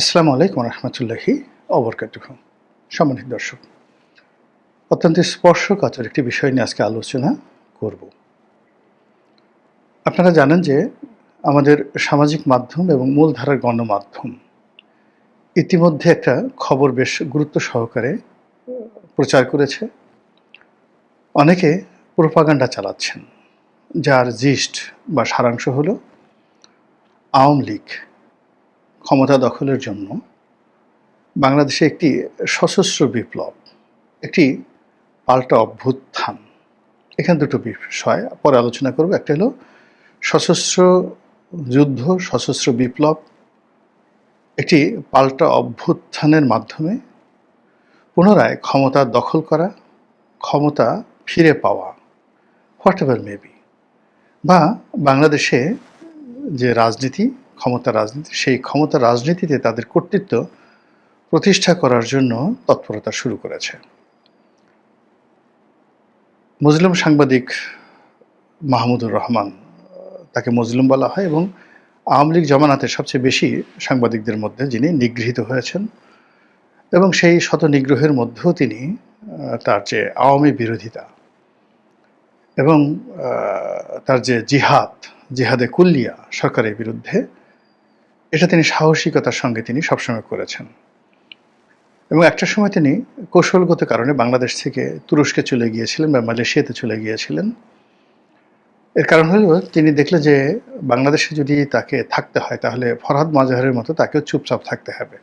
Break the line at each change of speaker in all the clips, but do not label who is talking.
আসসালামু আলাইকুম রহমতুল্লাহি অবরকাতুহ। সম্মানিত দর্শক, অত্যন্ত স্পর্শকাতর একটি বিষয় নিয়ে আজকে আলোচনা করব। আপনারা জানেন যে আমাদের সামাজিক মাধ্যম এবং মূলধারার গণমাধ্যম ইতিমধ্যে একটা খবর বেশ গুরুত্ব সহকারে প্রচার করেছে। অনেকে প্রোপাগান্ডা চালাচ্ছেন, যার জিস্ট বা সারাংশ হলো আওয়ামী লীগ। ক্ষমতা দখলের জন্য বাংলাদেশে একটি সশস্ত্র বিপ্লব, একটি পাল্টা অভ্যুত্থান। এখানে দুটো বিষয় পরে আলোচনা করব। একটা হলো সশস্ত্র যুদ্ধ, সশস্ত্র বিপ্লব, একটি পাল্টা অভ্যুত্থানের মাধ্যমে পুনরায় ক্ষমতা দখল করা, ক্ষমতা ফিরে পাওয়া হোয়াট এভার মেবি, বা বাংলাদেশে যে রাজনীতি ক্ষমতা রাজনীতি, সেই ক্ষমতা রাজনীতিতে তাদের কর্তৃত্ব প্রতিষ্ঠা করার জন্য তৎপরতা শুরু করেছে। মুসলিম সাংবাদিক মাহমুদুর রহমান তাকে মুসলিম বলা হয় এবং আওয়ামী লীগ জমানাতে সবচেয়ে বেশি সাংবাদিকদের মধ্যে যিনি নিগৃহীত হয়েছেন এবং সেই শত নিগ্রহের মধ্যেও তিনি তার যে আওয়ামী বিরোধিতা এবং তার যে জিহাদ, জিহাদে কুল্লিয়া সরকারের বিরুদ্ধে এটা তিনি সাহসিকতার সঙ্গে তিনি সবসময় করেছেন। এবং একটা সময় তিনি কৌশলগত কারণে বাংলাদেশ থেকে তুরস্কে চলে গিয়েছিলেন বা মালয়েশিয়াতে চলে গিয়েছিলেন। এর কারণ হলো তিনি দেখলেন যে বাংলাদেশে যদি তাকে থাকতে হয়, তাহলে ফরহাদ মাজাহারের মতো তাকেও চুপচাপ থাকতে হবে।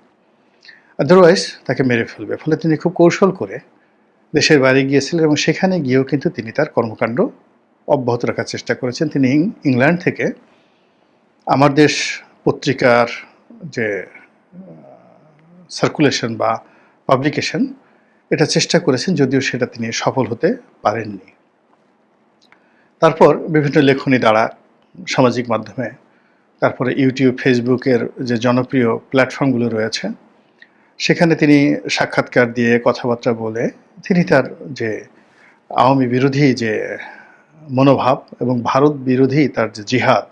আদারওয়াইজ তাকে মেরে ফেলবে। ফলে তিনি খুব কৌশল করে দেশের বাইরে গিয়েছিলেন এবং সেখানে গিয়েও কিন্তু তিনি তার কর্মকাণ্ড অব্যাহত রাখার চেষ্টা করেছেন। তিনি ইংল্যান্ড থেকে আমার দেশ পত্রিকার যে সার্কুলেশন বা পাবলিকেশন এটা চেষ্টা করেছেন যদিও সেটা তিনি সফল হতে পারেননি। তারপর বিভিন্ন লেখনী দ্বারা সামাজিক মাধ্যমে, তারপরে ইউটিউব ফেসবুকের যে জনপ্রিয় প্ল্যাটফর্মগুলো রয়েছে, সেখানে তিনি সাক্ষাৎকার দিয়ে কথাবার্তা বলে তিনি তার যে আওয়ামী বিরোধী যে মনোভাব এবং ভারত বিরোধী তার যে জিহাদ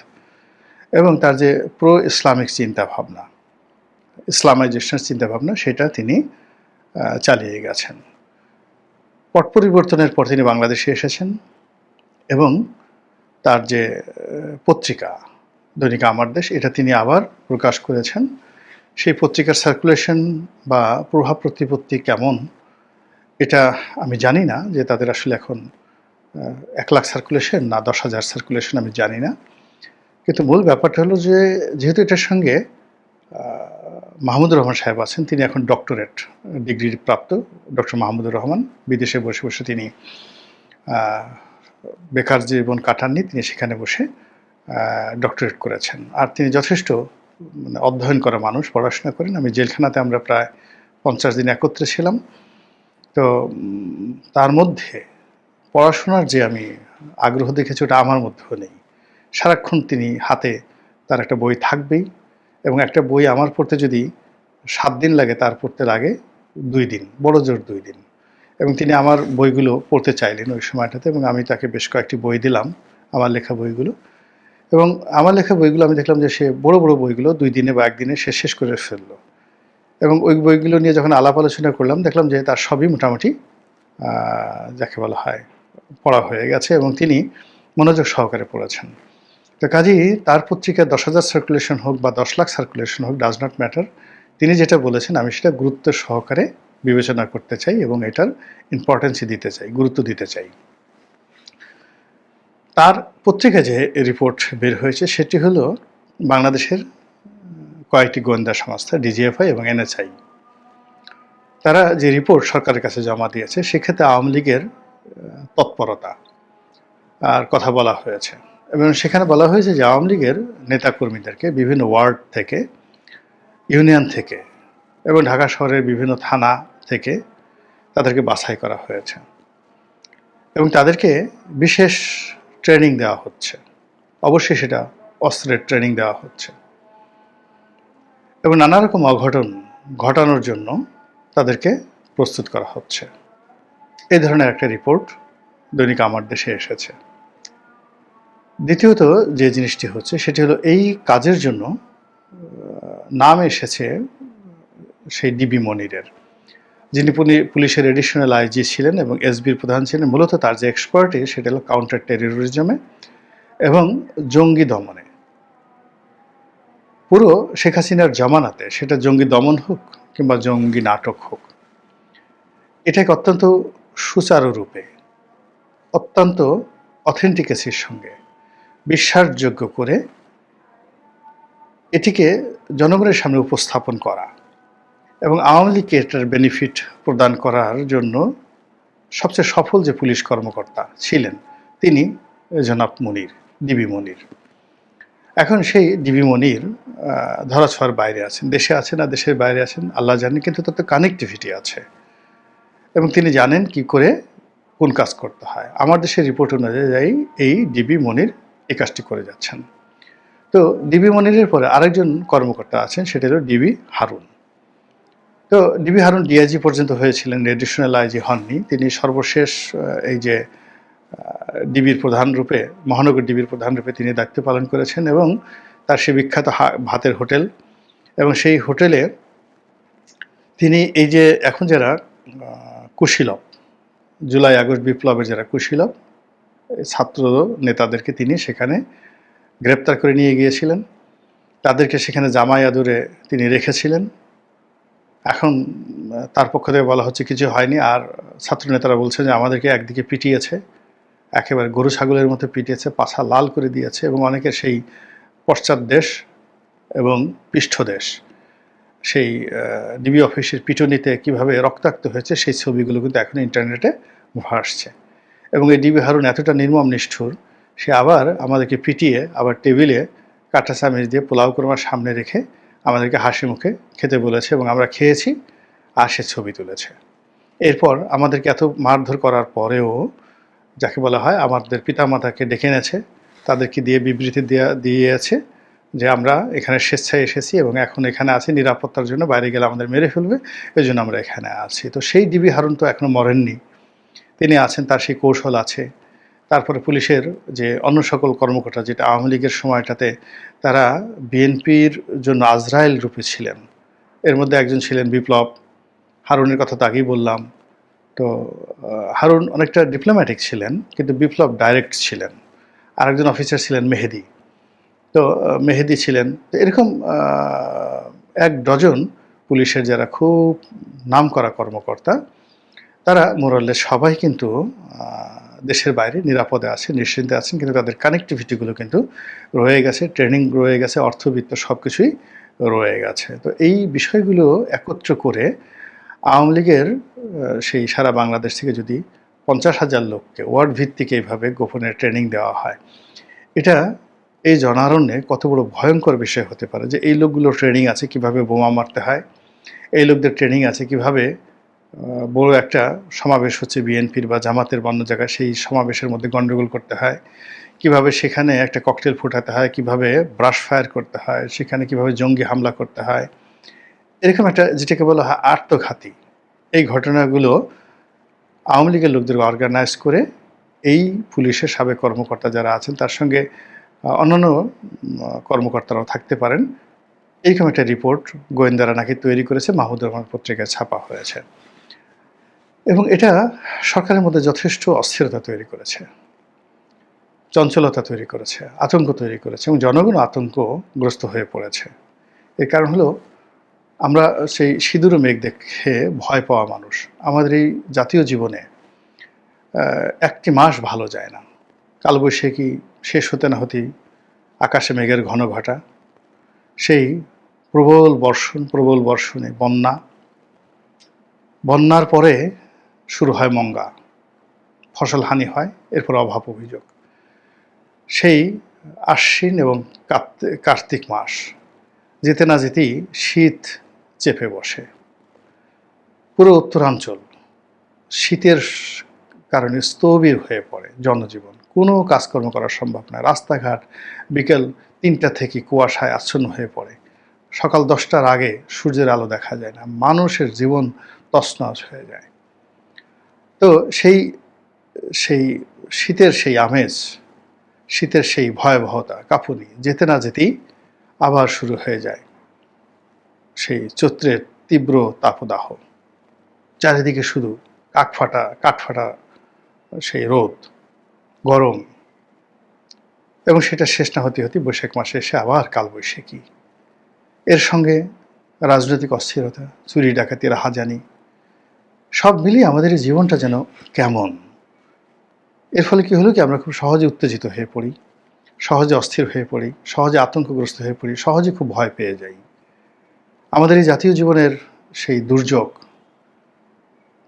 এবং তার যে প্রো ইসলামিক চিন্তাভাবনা ইসলামাইজেশনের চিন্তাভাবনা, সেটা তিনি চালিয়ে গেছেন। পট পরিবর্তনের পর তিনি বাংলাদেশে এসেছেন এবং তার যে পত্রিকা, দৈনিক আমার দেশ, এটা তিনি আবার প্রকাশ করেছেন। সেই পত্রিকার সার্কুলেশন বা প্রভাব প্রতিপত্তি কেমন, এটা আমি জানি না, যে তাদের আসলে এখন এক লাখ সার্কুলেশন না দশ হাজার সার্কুলেশন আমি জানি না। কিন্তু মূল ব্যাপারটা হলো যে, যেহেতু এটার সঙ্গে মাহমুদুর রহমান সাহেব আছেন, তিনি এখন ডক্টরেট ডিগ্রি প্রাপ্ত ডক্টর মাহমুদুর রহমান। বিদেশে বসে বসে তিনি বেকার জীবন কাটাননি, তিনি সেখানে বসে ডক্টরেট করেছেন। আর তিনি যথেষ্ট মানে অধ্যয়ন করা মানুষ, পড়াশোনা করেন। আমি জেলখানাতে আমরা প্রায় পঞ্চাশ দিন একত্রে ছিলাম। তো তার মধ্যে পড়াশোনার যে আমি আগ্রহ দেখেছি, ওটা আমার মধ্যেও নেই। সারাক্ষণ তিনি হাতে তার একটা বই থাকবেই এবং একটা বই আমার পড়তে যদি সাত দিন লাগে, তার পড়তে লাগে দুই দিন, বড় জোর দুই দিন। এবং তিনি আমার বইগুলো পড়তে চাইলেন ওই সময়টাতে এবং আমি তাকে বেশ কয়েকটি বই দিলাম, আমার লেখা বইগুলো। এবং আমার লেখা বইগুলো আমি দেখলাম যে সে বড় বড় বইগুলো দুই দিনে বা একদিনে সে শেষ করে ফেলল। এবং ওই বইগুলো নিয়ে যখন আলাপ আলোচনা করলাম, দেখলাম যে তার সবই মোটামুটি যাকে বলা হয়, পড়া হয়ে গেছে এবং তিনি মনোযোগ সহকারে পড়েছেন। তো কাজেই তার পত্রিকায় দশ হাজার সার্কুলেশন হোক বা দশ লাখ সার্কুলেশন হোক ডাজ নট ম্যাটার তিনি যেটা বলেছেন, আমি সেটা গুরুত্ব সহকারে বিবেচনা করতে চাই এবং এটার ইম্পর্টেন্সই দিতে চাই, গুরুত্ব দিতে চাই। তার পত্রিকা যে রিপোর্ট বের হয়েছে, সেটি হলো বাংলাদেশের কয়েকটি গোয়েন্দা সংস্থা ডিজিএফআই এবং এনএসআই তারা যে রিপোর্ট সরকারের কাছে জমা দিয়েছে, সেক্ষেত্রে আওয়ামী লীগের তৎপরতা, আর কথা বলা হয়েছে। এবং সেখানে বলা হয়েছে যে আওয়ামী লীগের নেতাকর্মীদেরকে বিভিন্ন ওয়ার্ড থেকে, ইউনিয়ন থেকে এবং ঢাকা শহরের বিভিন্ন থানা থেকে তাদেরকে বাছাই করা হয়েছে এবং তাদেরকে বিশেষ ট্রেনিং দেওয়া হচ্ছে। অবশ্যই সেটা অস্ত্রের ট্রেনিং দেওয়া হচ্ছে। এবং নানা রকম অঘটন ঘটানোর জন্য তাদেরকে প্রস্তুত করা হচ্ছে। এই ধরনের একটা রিপোর্ট দৈনিক আমার দেশে এসেছে। দ্বিতীয়ত যে জিনিসটি হচ্ছে, সেটি হলো এই কাজের জন্য নাম এসেছে সেই ডিবি মনিরের। যিনি পুলিশের এডিশনাল আইজি ছিলেন এবং এসবির প্রধান ছিলেন, মূলত তার যে এক্সপার্টি সেটা হলো কাউন্টার টেরোরিজমে এবং জঙ্গি দমনে। পুরো শেখ হাসিনার জামানাতে সেটা জঙ্গি দমন হোক কিংবা জঙ্গি নাটক হোক, এটাকে অত্যন্ত সুচারুরূপে, অত্যন্ত অথেন্টিকেসির সঙ্গে বিশ্বাসযোগ্য করে এটিকে জনগণের সামনে উপস্থাপন করা এবং আওয়ামী লীগকে এটার বেনিফিট প্রদান করার জন্য সবচেয়ে সফল যে পুলিশ কর্মকর্তা ছিলেন তিনি জনাব মনির ডিবি মনির। এখন সেই ডিবি মনির ধরাছোঁয়ার বাইরে আছেন। দেশে আছেন না দেশের বাইরে আছেন, আল্লাহ জানেন, কিন্তু তাতে কানেক্টিভিটি আছে। এবং তিনি জানেন কি করে কোন কাজ করতে হয়। আমার দেশের রিপোর্ট অনুযায়ী এই ডিবি মনির এই কাজটি করে যাচ্ছেন। তো ডিবি মনিরের পরে আরেকজন কর্মকর্তা আছেন, সেটা হলো ডিবি হারুন। তো ডিবি হারুন ডিআইজি পর্যন্ত হয়েছিলেন এডিশনাল আইজি হননি। তিনি সর্বশেষ এই যে ডিবির প্রধান রূপে, মহানগর ডিবির প্রধান রূপে তিনি দায়িত্ব পালন করেছেন এবং তার সে বিখ্যাত ভাতের হোটেল এবং সেই হোটেলে তিনি এই যে, এখন যারা কুশীলব জুলাই আগস্ট বিপ্লবের যারা কুশীলব এই ছাত্র নেতাদেরকে তিনি সেখানে গ্রেপ্তার করে নিয়ে গিয়েছিলেন। তাদেরকে সেখানে জামাই আদরে তিনি রেখেছিলেন। এখন, তার পক্ষ থেকে বলা হচ্ছে কিছু হয়নি। আর ছাত্র নেতারা বলছে যে আমাদেরকে একদিকে পিটিয়েছে, একেবারে গরু ছাগলের মতো পিটিয়েছে, পাছা লাল করে দিয়েছে এবং অনেকে সেই পশ্চাৎ দেশ এবং পৃষ্ঠদেশ সেই ডিবি অফিসের পিটুনিতে কীভাবে রক্তাক্ত হয়েছে সেই ছবিগুলো কিন্তু এখন ইন্টারনেটে ভাসছে। এবং এই ডিবি হারুন এতটা নির্মম, নিষ্ঠুর, সে আবার আমাদেরকে পিটিয়ে, আবার টেবিলে কাঁটা চামিচ দিয়ে পোলাও কোরমার সামনে রেখে আমাদেরকে হাসি মুখে খেতে বলেছে এবং আমরা খেয়েছি, আর সে ছবি তুলেছে। এরপর আমাদেরকে এত মারধর করার পরেও যাকে বলা হয় আমাদের পিতামাতাকে ডেকে এনেছে, তাদেরকে দিয়ে বিবৃতি দেওয়া দিয়েছে যে আমরা এখানে স্বেচ্ছায় এসেছি এবং এখন এখানে আছি, নিরাপত্তার জন্য বাইরে গেলে আমাদের মেরে ফেলবে এই জন্য আমরা এখানে আছি। তো সেই ডিবি হারুন তো এখনও মরেননি। তিনি আছেন, তার সেই কৌশল আছে। তারপরে পুলিশের যে অন্য সকল কর্মকর্তা, যেটা আওয়ামী লীগের সময়টাতে তারা বিএনপির জন্য আজরায়েল রূপে ছিলেন। এর মধ্যে একজন ছিলেন বিপ্লব। হারুনের কথা তো আগেই বললাম। তো হারুন অনেকটা ডিপ্লোম্যাটিক ছিলেন, কিন্তু বিপ্লব ডাইরেক্ট ছিলেন। আরেকজন অফিসার ছিলেন মেহেদি। তো মেহেদি ছিলেন। তো এরকম এক ডজন পুলিশের যারা খুব নামকরা কর্মকর্তা তারা মোরাল্লে সবাই কিন্তু দেশের বাইরে নিরাপদে আছে, নিশ্চিন্তে আছেন, কিন্তু তাদের কানেক্টিভিটিগুলো কিন্তু রয়ে গেছে ট্রেনিং রয়ে গেছে, অর্থবিত্ত সব কিছুই রয়ে গেছে। তো এই বিষয়গুলো একত্র করে আওয়ামী লীগের সেই সারা বাংলাদেশ থেকে যদি পঞ্চাশ হাজার লোককে ওয়ার্ড ভিত্তিক এইভাবে গোপনে ট্রেনিং দেওয়া হয়, এটা এই জনারণ্যে কত বড় ভয়ঙ্কর বিষয় হতে পারে যে এই লোকগুলোর ট্রেনিং আছে কীভাবে বোমা মারতে হয়, এই লোকদের ট্রেনিং আছে কীভাবে বড় একটা সমাবেশ হচ্ছে বিএনপির বা জামাতের বা অন্য জায়গায়। সেই সমাবেশের মধ্যে গণ্ডগোল করতে হয়। কীভাবে সেখানে একটা ককটেল ফুটাতে হয়, কীভাবে ব্রাশ ফায়ার করতে হয়, সেখানে কীভাবে জঙ্গি হামলা করতে হয়। এরকম একটা যেটাকে বলা হয় আত্মঘাতী। এই ঘটনাগুলো আওয়ামী লীগের লোকদের অর্গানাইজ করে এই পুলিশের সাবেক কর্মকর্তা যারা আছেন, তার সঙ্গে অন্যান্য কর্মকর্তারাও থাকতে পারেন। এইরকম একটা রিপোর্ট গোয়েন্দারা নাকি তৈরি করেছে। মাহমুদুর রহমান পত্রিকায় ছাপা হয়েছে। এবং এটা সরকারের মধ্যে যথেষ্ট অস্থিরতা তৈরি করেছে, চঞ্চলতা তৈরি করেছে, আতঙ্ক তৈরি করেছে এবং জনগণ আতঙ্কগ্রস্ত হয়ে পড়েছে। এর কারণ হলো, আমরা সেই সিঁদুর মেঘ দেখে ভয় পাওয়া মানুষ। আমাদের এই জাতীয় জীবনে একটি মাস ভালো যায় না। কালবৈশাখী শেষ হতে না হতেই আকাশে মেঘের ঘন ঘটা। সেই প্রবল বর্ষণ, প্রবল বর্ষণে বন্যা। বন্যার পরে শুরু হয় মঙ্গা। ফসল হানি হয়, এরপর অভাব অভিযোগ। সেই আশ্বিন এবং কার্তিক মাস, যেতে না যেতেই শীত চেপে বসে। পুরো উত্তরাঞ্চল শীতের কারণে স্থবির হয়ে পড়ে জনজীবন। কোনো কাজকর্ম করা সম্ভব নয়। রাস্তাঘাট বিকেল তিনটা থেকে কুয়াশায় আচ্ছন্ন হয়ে পড়ে। সকাল দশটার আগে সূর্যের আলো দেখা যায় না। মানুষের জীবন তছনছ হয়ে যায়। তো সেই সেই শীতের সেই আমেজ, শীতের সেই ভয়াবহতা কাঁপুনি যেতে না যেতেই আবার শুরু হয়ে যায় সেই চৈত্রের তীব্র তাপদাহ। চারিদিকে শুধু কাকফাটা কাঠফাটা সেই রোদ, গরম এবং সেটা শেষ না হতে হতে বৈশাখ মাসে এসে আবার কালবৈশাখী। এর সঙ্গে রাজনৈতিক অস্থিরতা, চুরি ডাকাতি রাহাজানি সব মিলিয়ে আমাদের এই জীবনটা যেন কেমন। এর ফলে কী হলো কি, আমরা খুব সহজে উত্তেজিত হয়ে পড়ি, সহজে অস্থির হয়ে পড়ি, সহজে আতঙ্কগ্রস্ত হয়ে পড়ি, সহজে খুব ভয় পেয়ে যাই। আমাদের এই জাতীয় জীবনের সেই দুর্যোগ,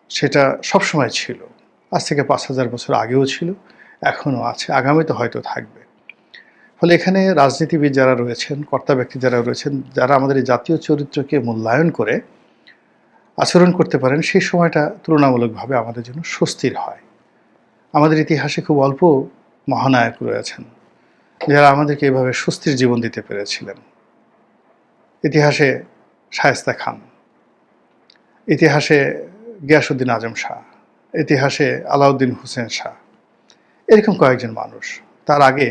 সেটা সবসময় ছিল। আজ থেকে পাঁচ হাজার বছর আগেও ছিল, এখনও আছে, আগামীতে হয়তো থাকবে। ফলে এখানে রাজনীতিবিদ যারা রয়েছেন, কর্তা ব্যক্তি যারা রয়েছেন, যারা আমাদের এই জাতীয় চরিত্রকে মূল্যায়ন করে আচরণ করতে পারেন, সেই সময়টা তুলনামূলকভাবে আমাদের জন্য স্বস্তির হয়। আমাদের ইতিহাসে খুব অল্প মহানায়ক রয়েছেন, যারা আমাদেরকে এভাবে স্বস্তির জীবন দিতে পেরেছিলেন। ইতিহাসে শায়েস্তা খান, ইতিহাসে গিয়াসুদ্দিন আজম শাহ, ইতিহাসে আলাউদ্দিন হুসেন শাহ, এরকম কয়েকজন মানুষ। তার আগে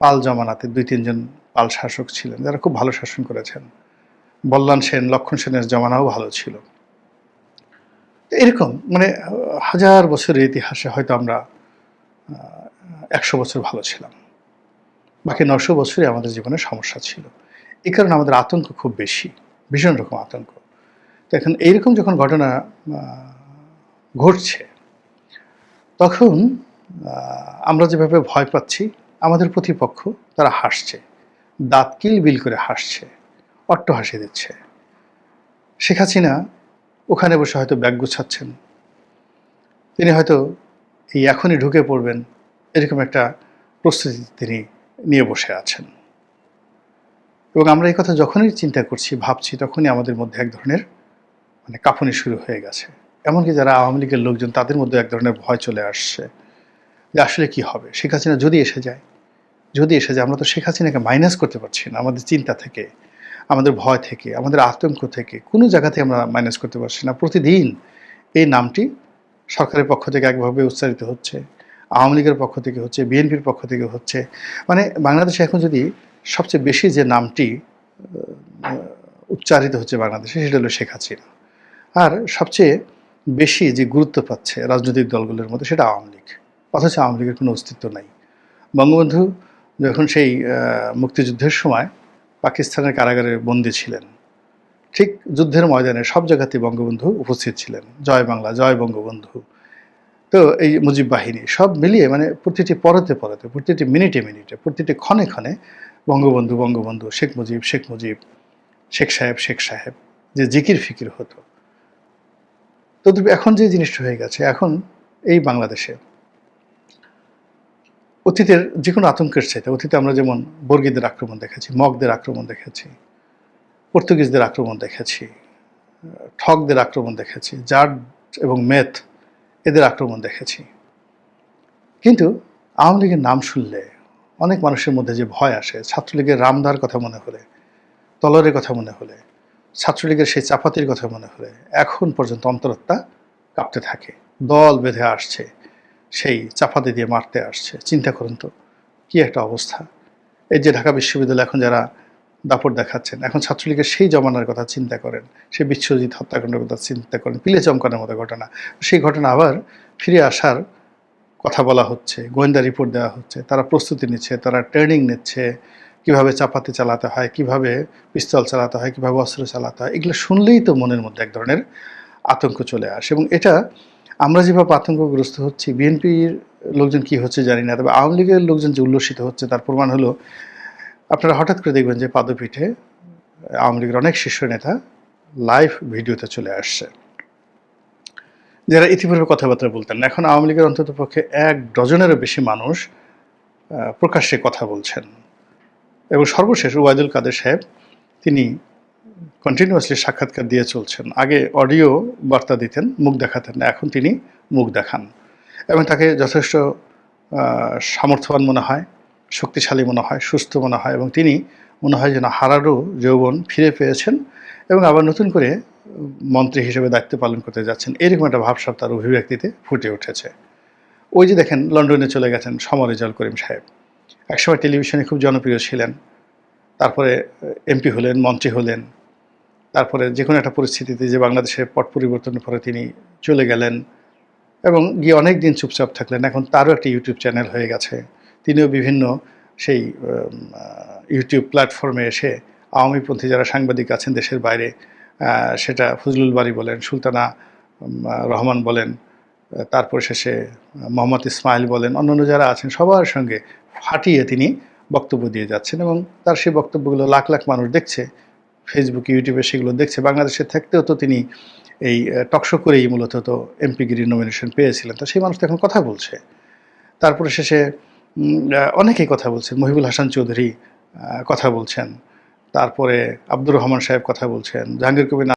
পাল জমানাতে দুই তিনজন পাল শাসক ছিলেন, যারা খুব ভালো শাসন করেছেন। বল্লান সেন, লক্ষণ সেনের জমানাও ভালো ছিল। এরকম মানে হাজার বছরের ইতিহাসে হয়তো আমরা একশো বছর ভালো ছিলাম। বাকি নশো বছরই আমাদের জীবনে সমস্যা ছিল। এই কারণে আমাদের আতঙ্ক খুব বেশি, ভীষণ রকম আতঙ্ক। তো এখন এইরকম যখন ঘটনা ঘটছে, তখন আমরা যেভাবে ভয় পাচ্ছি, আমাদের প্রতিপক্ষ, তারা হাসছে। দাঁত কিল বিল করে হাসছে। অট্ট হাসি দিচ্ছে। শেখ হাসিনা ওখানে বসে হয়তো ব্যাগ গুছাচ্ছেন। তিনি হয়তো এই এখনই ঢুকে পড়বেন এরকম একটা প্রস্তুতি তিনি নিয়ে বসে আছেন। এবং আমরা এই কথা যখনই চিন্তা করছি, ভাবছি, তখনই আমাদের মধ্যে এক ধরনের মানে কাঁপুনি শুরু হয়ে গেছে। এমনকি যারা আওয়ামী লীগের লোকজন, তাদের মধ্যে এক ধরনের ভয় চলে আসছে যে আসলে কি হবে? শেখ হাসিনা যদি এসে যায়, যদি এসে যায়, আমরা তো শেখ হাসিনাকে মাইনাস করতে পারছি না। আমাদের চিন্তা থেকে আমাদের ভয় থেকে, আমাদের আতঙ্ক থেকে কোনো জায়গাতে আমরা মাইনাস করতে পারছি না। প্রতিদিন এই নামটি সরকারের পক্ষ থেকে একভাবে উচ্চারিত হচ্ছে, আওয়ামী লীগের পক্ষ থেকে হচ্ছে, বিএনপির পক্ষ থেকে হচ্ছে। মানে বাংলাদেশে এখন যদি সবচেয়ে বেশি যে নামটি উচ্চারিত হচ্ছে বাংলাদেশে, সেটা হলো শেখ হাসিনা। আর সবচেয়ে বেশি যে গুরুত্ব পাচ্ছে রাজনৈতিক দলগুলোর মধ্যে, সেটা আওয়ামী লীগ। অথচ আওয়ামী লীগের কোনো অস্তিত্ব নাই। বঙ্গবন্ধু যখন সেই মুক্তিযুদ্ধের সময় পাকিস্তানের কারাগারে বন্দী ছিলেন। ঠিক যুদ্ধের ময়দানে সব জায়গাতেই বঙ্গবন্ধু উপস্থিত ছিলেন। জয় বাংলা, জয় বঙ্গবন্ধু। তো এই মুজিব বাহিনী সব মিলিয়ে মানে প্রতিটি পরতে পরতে, প্রতিটি মিনিটে মিনিটে, প্রতিটি ক্ষণে ক্ষণে বঙ্গবন্ধু বঙ্গবন্ধু, শেখ মুজিব শেখ মুজিব, শেখ সাহেব শেখ সাহেব, যে জিকির ফিকির হতো। তো এখন যে জিনিসটা হয়ে গেছে, এখন এই বাংলাদেশে অতীতের যে কোনো আতঙ্কের চাইতে, অতীতে আমরা যেমন বর্গীদের আক্রমণ দেখেছি মগদের আক্রমণ দেখেছি পর্তুগিজদের আক্রমণ দেখেছি ঠকদের আক্রমণ দেখেছি জাট এবং মেথ এদের আক্রমণ দেখেছি কিন্তু আওয়ামী লীগের নাম শুনলে অনেক মানুষের মধ্যে যে ভয় আসে, ছাত্রলীগের রামদার কথা মনে হলে, তলরের কথা মনে হলে, ছাত্রলীগের সেই চাপাতির কথা মনে হলে, এখন পর্যন্ত অন্তরত্বা কাঁপতে থাকে, দল বেঁধে আসছে। সেই চাপাতি দিয়ে মারতে আসছে। চিন্তা করুন তো, কী একটা অবস্থা। এই যে ঢাকা বিশ্ববিদ্যালয় এখন যারা দাপট দেখাচ্ছেন, এখন ছাত্রলীগের সেই জমানার কথা চিন্তা করেন, সেই বিশ্বজিৎ হত্যাকাণ্ডের কথা চিন্তা করেন, পিলে চমকানোর মতো ঘটনা। সেই ঘটনা আবার ফিরে আসার কথা বলা হচ্ছে, গোয়েন্দা রিপোর্ট দেওয়া হচ্ছে, তারা প্রস্তুতি নিচ্ছে, তারা ট্রেনিং নিচ্ছে, কীভাবে চাপাতি চালাতে হয়, কীভাবে পিস্তল চালাতে হয়, কীভাবে অস্ত্র চালাতে হয়, এগুলো শুনলেই তো মনের মধ্যে এক ধরনের আতঙ্ক চলে আসে। এবং এটা আমরা যেভাবে আতঙ্কগ্রস্ত হচ্ছি, বিএনপির লোকজন কি হচ্ছে জানি না, তবে আওয়ামী লীগের লোকজন যে উল্লসিত হচ্ছে তার প্রমাণ হলো, আপনারা হঠাৎ করে দেখবেন যে পাদপীঠে আওয়ামী লীগের অনেক শীর্ষ নেতা লাইভ ভিডিওতে চলে আসছে। যারা ইতিপূর্বে কথাবার্তা বলতেন এখন আওয়ামী লীগের অন্তত পক্ষে এক ডজনেরও বেশি মানুষ প্রকাশ্যে কথা বলছেন। এবং সর্বশেষ ওয়াইদুল কাদের সাহেব, তিনি কন্টিনিউয়াসলি সাক্ষাৎকার দিয়ে চলছেন। আগে অডিও বার্তা দিতেন, মুখ দেখাতেন না। এখন তিনি মুখ দেখান। এবং তাকে যথেষ্ট সামর্থ্যবান মনে হয়, শক্তিশালী মনে হয়, সুস্থ মনে হয় এবং তিনি মনে হয় যেন হারারও যৌবন ফিরে পেয়েছেন এবং আবার নতুন করে মন্ত্রী হিসেবে দায়িত্ব পালন করতে যাচ্ছেন। এরকম একটা ভাবসাব তার অভিব্যক্তিতে ফুটে উঠেছে। ওই যে দেখেন, লন্ডনে চলে গেছেন সমর রেজাল করিম সাহেব। একসময় টেলিভিশনে খুব জনপ্রিয় ছিলেন। তারপরে এমপি হলেন, মন্ত্রী হলেন। তারপরে যে কোনো একটা পরিস্থিতিতে যে বাংলাদেশের পট পরিবর্তনের পরে তিনি চলে গেলেন এবং গিয়ে অনেক দিন চুপচাপ থাকলেন, এখন তারও একটা ইউটিউব চ্যানেল হয়ে গেছে। তিনিও বিভিন্ন সেই ইউটিউব প্ল্যাটফর্মে এসে আওয়ামীপন্থী যারা সাংবাদিক আছেন দেশের বাইরে সেটা ফজলুল বাড়ি বলেন, সুলতানা রহমান বলেন তারপর শেষে মোহাম্মদ ইসমাইল বলেন, অন্যান্য যারা আছেন সবার সঙ্গে ফাটিয়ে তিনি বক্তব্য দিয়ে যাচ্ছেন এবং তার সেই বক্তব্যগুলো লাখ লাখ মানুষ দেখছে। ফেসবুক ইউটিউবে সেগুলো দেখছে। বাংলাদেশে থাকতেও তো তিনি এই টকশো করেই মূলত তো এমপিগিরি নমিনেশন পেয়েছিলেন। তো সেই মানুষ তো এখন কথা বলছে। তারপরে শেষে অনেকেই কথা বলছেন। মহিবুল হাসান চৌধুরী কথা বলছেন। তারপরে আব্দুর রহমান সাহেব কথা বলছেন। জাহাঙ্গীর কবির